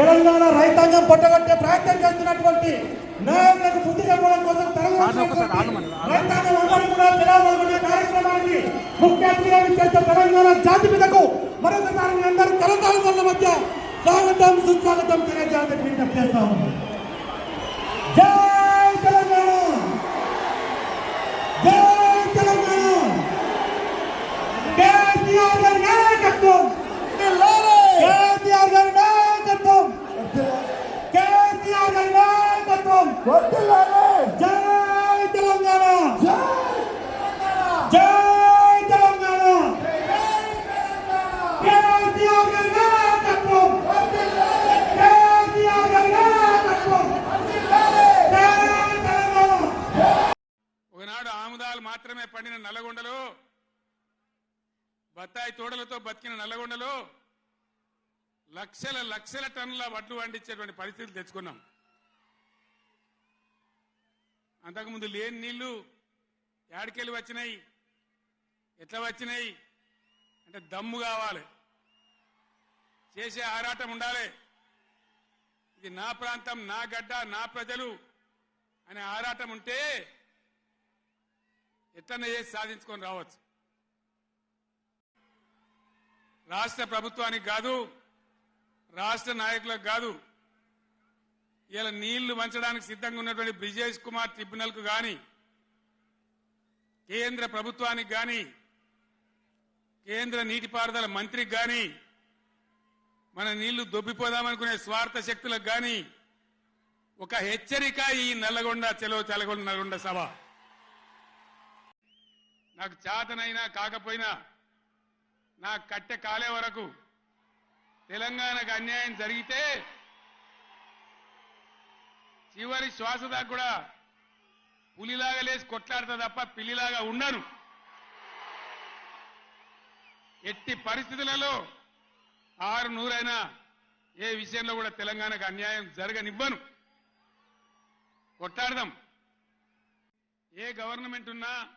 తెలంగాణ రైతాంగం పొట్టగొట్టే ప్రయత్నం చేస్తున్నటువంటి నాయకులకు బుద్ధి చెప్పడం కోసం రైతాంగం అందరూ కూడా తెలంగాణ కార్యక్రమానికి ముఖ్య అతిథిగా చేసే తెలంగాణ జాతి మీదకు మరొకసారి మీ అందరూ తెలంగాణ మధ్య స్వాగతం సుస్వాగతం తెలియజేయాలని విజ్ఞప్తి చేస్తా ఉన్నాం. జై నల్లగొండలో? బత్తాయి తోడలతో బతికిన నల్లగొండలో లక్షల లక్షల టన్నుల వడ్లు పండించేటువంటి పరిస్థితులు తెచ్చుకున్నాం. అంతకుముందు లేని నీళ్ళు యాడికెళ్ళి వచ్చినాయి? ఎట్లా వచ్చినాయి? అంటే దమ్ము కావాలి. చేసే ఆరాటం ఉండాలి. ఇది నా ప్రాంతం నా గడ్డ నా ప్రజలు అనే ఆరాటం ఉంటే ఎట్లన్నా చేసి సాధించుకొని రావచ్చు. రాష్ట్ర ప్రభుత్వానికి కాదు రాష్ట్ర నాయకులకు కాదు ఇలా నీళ్ళు వంచడానికి సిద్ధంగా ఉన్నటువంటి బ్రిజేష్ కుమార్ ట్రిబ్యునల్కు గాని కేంద్ర ప్రభుత్వానికి గాని కేంద్ర నీటిపారుదల మంత్రికి గాని మన నీళ్ళు దొబ్బిపోదామనుకునే స్వార్థ శక్తులకు గాని ఒక హెచ్చరిక ఈ నల్లగొండ చెలో తెలగొండ నల్గొండ సభ. నాకు చేతనైనా కాకపోయినా నా కట్టె కాలే వరకు తెలంగాణకు అన్యాయం జరిగితే చివరి శ్వాస దాకా కూడా పులిలాగా లేచి కొట్లాడతా తప్ప పిల్లిలాగా ఉండను. ఎట్టి పరిస్థితులలో ఆరు నూరైనా ఏ విషయంలో కూడా తెలంగాణకు అన్యాయం జరగనివ్వను. కొట్లాడదాం. ఏ గవర్నమెంట్ ఉన్నా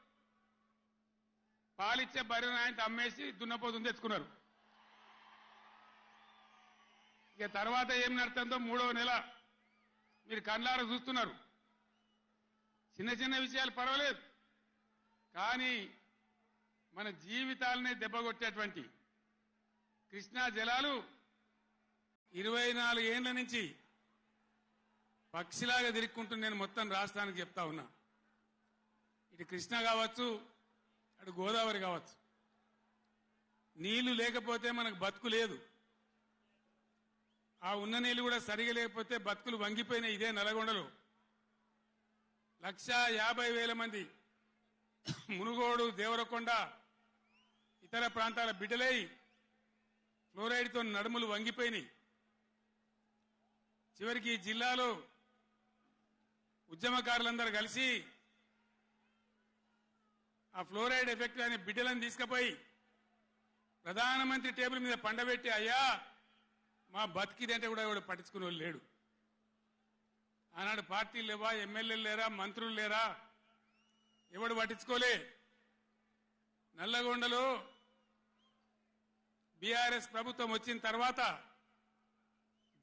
పాలిచ్చే బర్రెను ఆయన అమ్మేసి దున్నపోతుంది తెచ్చుకున్నారు. ఇక తర్వాత ఏం నడుతుందో మూడవ నెల మీరు కండ్లారా చూస్తున్నారు. చిన్న చిన్న విషయాలు పర్వాలేదు. కానీ మన జీవితాలనే దెబ్బగొట్టేటువంటి కృష్ణా జలాలు ఇరవై నాలుగు ఏండ్ల నుంచి పక్షిలాగా తిరుక్కుంటూ నేను మొత్తం రాష్ట్రానికి చెప్తా ఉన్నా. ఇటు కృష్ణ కావచ్చు అటు గోదావరి కావచ్చు. నీళ్ళు లేకపోతే మనకు బతుకు లేదు. ఆ ఉన్న నీళ్ళు కూడా సరిగా లేకపోతే బతుకులు వంగిపోయినాయి ఇదే నల్గొండలో. లక్షా యాభై వేల మంది మునుగోడు దేవరకొండ ఇతర ప్రాంతాల బిడ్డలై ఫ్లోరైడ్తో నడుములు వంగిపోయినాయి. చివరికి జిల్లాలో ఉద్యమకారులందరూ కలిసి ఆ ఫ్లోరైడ్ ఎఫెక్ట్ అనే బిడ్డలను తీసుకుపోయి ప్రధానమంత్రి టేబుల్ మీద పండబెట్టి అయ్యా మా బతికిదంటే కూడా ఎవడు పట్టించుకునే వాళ్ళు లేడు. ఆనాడు పార్టీలు లేవా ఎమ్మెల్యేలు లేరా మంత్రులు లేరా? ఎవడు పట్టించుకోలే. నల్లగొండలో బీఆర్ఎస్ ప్రభుత్వం వచ్చిన తర్వాత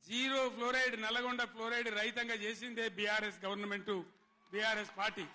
జీరో ఫ్లోరైడ్ నల్లగొండ ఫ్లోరైడ్ రహితంగా చేసిందే బీఆర్ఎస్ గవర్నమెంట్ బీఆర్ఎస్ పార్టీ.